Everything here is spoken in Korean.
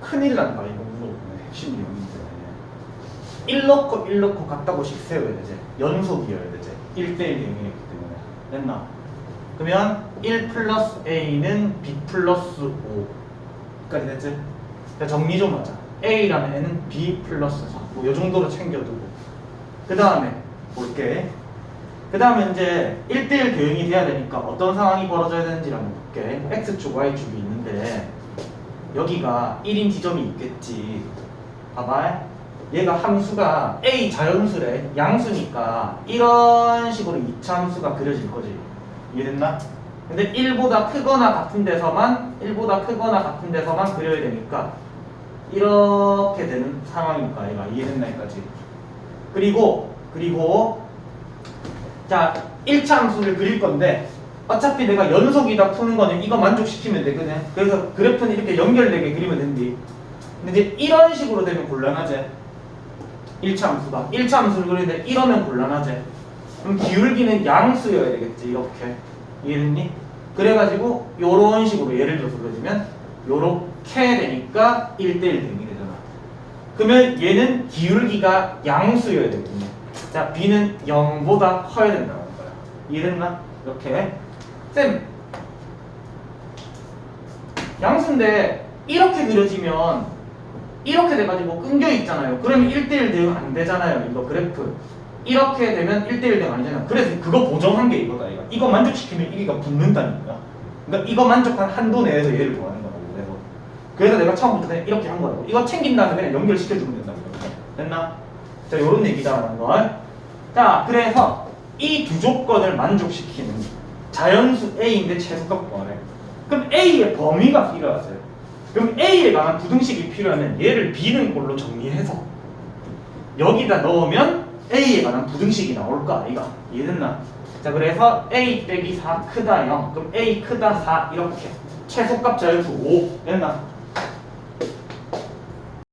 큰일 난다 이거. 물어보네 핵심 내용인데 1 넣고 1 넣고 같다고씩 세워야 되지. 연속이어야 되지. 1대1 대응이기 때문에. 됐나? 그러면 1 플러스 a는 b 플러스 5까지 됐지? 자, 정리 좀 하자. A라는 애는 b 플러스 4 뭐, 요 정도로 챙겨두고. 그 다음에 볼게. 그 다음에 이제 1대1 대응이 돼야 되니까 어떤 상황이 벌어져야 되는지 한번 볼게. X축 y축이 있는데 여기가 1인 지점이 있겠지. 봐봐 얘가 함수가 a 자연수래. 양수니까 이런 식으로 이차함수가 그려질 거지. 이해됐나? 근데 1보다 크거나 같은 데서만 1보다 크거나 같은 데서만 그려야 되니까 이렇게 되는 상황이니까 얘가 이해됐나 여기까지? 그리고 그리고 자 1차 함수를 그릴 건데 어차피 내가 연속이다 푸는 거는 이거 만족시키면 되거든 그래서 그래프는 이렇게 연결되게 그리면 된디. 근데 이제 이런 식으로 되면 곤란하지. 1차 함수가 1차 함수를 그리는데 이러면 곤란하지. 그럼 기울기는 양수여야 되겠지 이렇게. 이해됐니? 그래가지고 요런 식으로 예를 들어서 그려주면 요렇게 되니까 1대1 대응이 되잖아. 그러면 얘는 기울기가 양수여야 되거든요 자 b는 0보다 커야 된다는 거야. 이해됐나? 이렇게 쌤 양수인데 이렇게 그려지면 이렇게 돼가지고 끊겨 있잖아요. 그러면 1대1 대응 안 되잖아요. 이거 그래프. 이렇게 되면 1대1 대응 아니잖아요. 그래서 그거 보정한 게 이거다. 이거, 이거 만족시키면 이게가 붙는다니까. 그러니까 이거 만족한 한도 내에서 얘를 구하는 거라고. 그래서. 그래서 내가 처음부터 그냥 이렇게 한 거라고. 이거 챙긴 다음에 그냥 연결시켜주면 된다고. 됐나? 자, 요런 얘기다라는 걸. 자, 그래서 이 두 조건을 만족시키는 자연수 A인데 최소값 구하래. 그럼 A의 범위가 필요하세요. 그럼 A에 관한 부등식이 필요하면 얘를 B는 걸로 정리해서 여기다 넣으면 A에 관한 부등식이 나올 거 아이가 이해됐나? 자 그래서 A 빼기 4 크다 0 그럼 A 크다 4 이렇게 최소값 자연수 5 됐나?